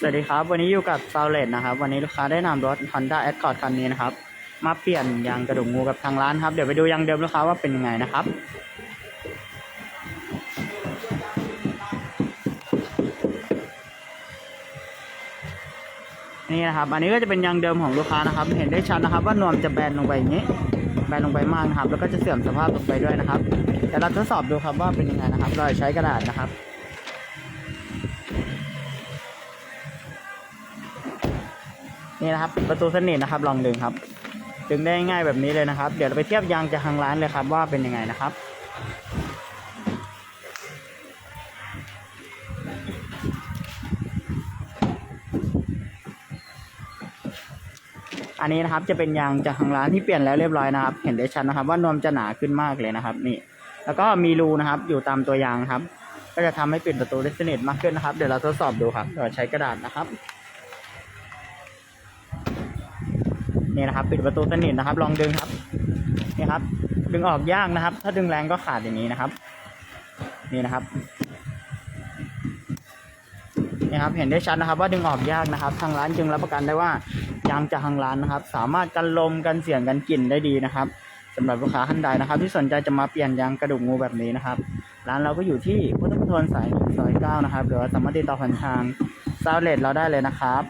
สวัสดีครับ วันนี้อยู่กับซาวเลตนะครับ วันนี้ลูกค้าได้นำรถ Honda Accord คันนี้นะครับ มาเปลี่ยนยางกระดูกงูกับทางร้านครับ เดี๋ยวไปดูยางเดิมลูกค้าว่าเป็นยังไงนะครับ นี่นะครับ อันนี้ก็จะเป็นยางเดิมของลูกค้านะครับ เห็นได้ชัดนะครับ ว่านวมจะแบนลงไปอย่างนี้ แบนลงไปมากนะครับ แล้วก็จะเสื่อมสภาพลงไปด้วยนะครับเดี๋ยวเราทดสอบดูครับว่าเป็นยังไงนะครับ เราใช้กระดาษนะครับ นี่นะครับประตูสนิทนะครับลองดึงครับ ดึงได้ง่ายแบบนี้เลยนะครับ เดี๋ยวเราไปเทียบยางจากทางร้านเลยครับว่าเป็นยังไงนะครับอันนี้นะครับจะเป็นยางจากทางร้านที่เปลี่ยนแล้วเรียบร้อยนะครับ เห็นได้ชัดนะครับว่านวมจะหนาขึ้นมากเลยนะครับ นี่ แล้วก็มีรูนะครับอยู่ตามตัวยางครับ ก็จะทำให้ปิดประตูได้สนิทมากขึ้นนะครับ เดี๋ยวเราทดสอบดูครับเดี๋ยวใช้กระดาษนะครับ นี่นะครับ ปิดประตูสนิทนะครับ ลองดึงครับนี่ครับ ดึงออกยากนะครับ ถ้าดึงแรงก็ขาดอย่างนี้นะครับ นี่นะครับนี่ครับเห็นได้ชัดนะครับ ว่าดึงออกยากนะครับ ทางร้านจึงรับประกันได้ว่ายางจากทางร้านนะครับ สามารถกันลมกันเสียงกันกลิ่นได้ดีนะครับสำหรับลูกค้าท่านใดนะครับ ที่สนใจจะมาเปลี่ยนยางกระดูกงูแบบนี้นะครับ ร้านเราก็อยู่ที่พุทธมณฑลสายหนึ่งซอยเก้านะครับหรือว่าสามารถติดต่อผ่านทางซาวเลตเราได้เลยนะครับ